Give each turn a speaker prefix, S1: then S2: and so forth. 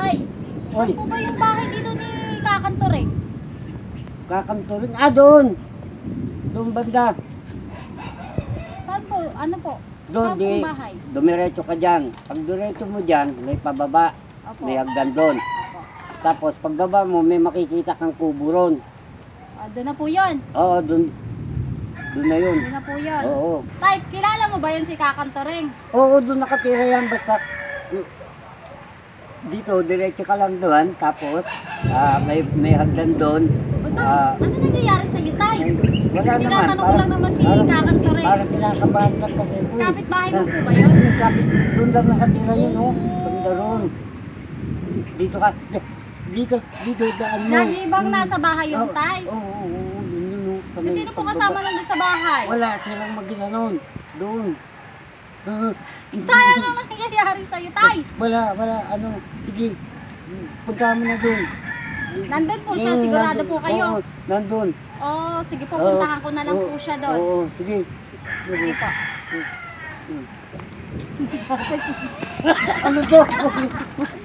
S1: Saan
S2: Oy,
S1: po ba yung bahay dito ni Kakantoring?
S2: kakanturin. Ah, doon. Doon banda.
S1: Saan po? Ano po?
S2: Doon,
S1: Saan
S2: di.
S1: pong bahay?
S2: Dumiretso ka dyan. Pag diretso mo dyan, may pababa.
S1: Opo.
S2: May hagdan doon.
S1: Opo.
S2: Tapos pagbaba mo, may makikita kang kubo ron.
S1: Ah, doon na po yun.
S2: Oo, doon. Doon na yun.
S1: Doon na po yun.
S2: Oo.
S1: Tay, kilala mo ba yun si Kakantoring?
S2: Oo, doon nakatira yan. Basta mm, dito, diretso ka lang doon. Tapos, ah, may, may hagdan doon.
S1: Ba't
S2: Ah.
S1: ano nangyayari sa iyo, Tay?
S2: Ay, wala naman.
S1: Tinatanong ko lang naman si Kakantoring.
S2: Parang kinakabahan lang kasi. ko eh.
S1: Kapit-bahay mo po ba yun?
S2: Yung kapit, doon lang nakatira yun, oh. Banda ron. Dito ka, dito, dito, daan mo.
S1: Lagi bang
S2: Hmm.
S1: nasa bahay yung
S2: Oo,
S1: Tay?
S2: Oo, oo, oo, yun yun, oh. Sa
S1: Eh, Sino po kasama nandun sa bahay?
S2: Wala, silang mag-ina nun. Doon. Ah,
S1: Tay, ano nangyayari sa iyo, Tay?
S2: Wala, wala, ano, sige. Punta mo na doon.
S1: Nandun po siya,
S2: Oo,
S1: sigurado po kayo.
S2: Oo, nandun.
S1: Oh, sige po,
S2: Oo,
S1: puntahan ko na lang
S2: oo,
S1: po siya doon.
S2: Oo, sige.
S1: Sige po.
S2: ano to?